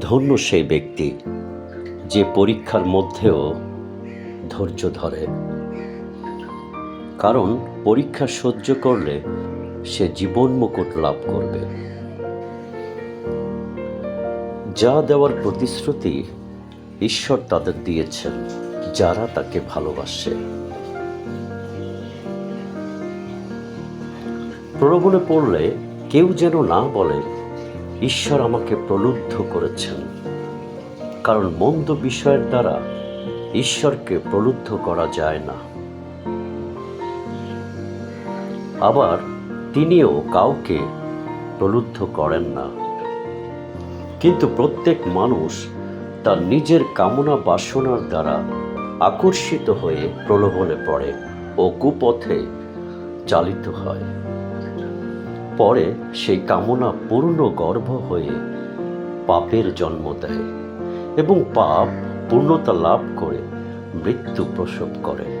ধন্য সেই ব্যক্তি যে পরীক্ষার মধ্যেও ধৈর্য ধরে। কারণ পরীক্ষা সহ্য করলে সে জীবন মুকুট লাভ করবে। যা দেওয়ার প্রতিশ্রুতি ঈশ্বর তাদের দিয়েছেন, যারা তাকে ভালোবাসে। প্রলোভনে পড়লে কেউ যেন না বলে ঈশ্বর আমাকে প্রলুব্ধ করেছেন। কারণ মন্দ বিষয়ের দ্বারা ঈশ্বরকে প্রলুব্ধ করা যায় না। আবার তিনিও কাউকে প্রলুব্ধ করেন না। কিন্তু প্রত্যেক মানুষ তার নিজের কামনা বাসনার দ্বারা আকর্ষিত হয়ে প্রলোভনে পড়ে ও কুপথে চালিত হয়। পরে সেই কামনা পূর্ণ গর্ভ হয়ে পাপের জন্ম দেয় এবং পাপ পূর্ণতা লাভ করে মৃত্যু প্রসব করে।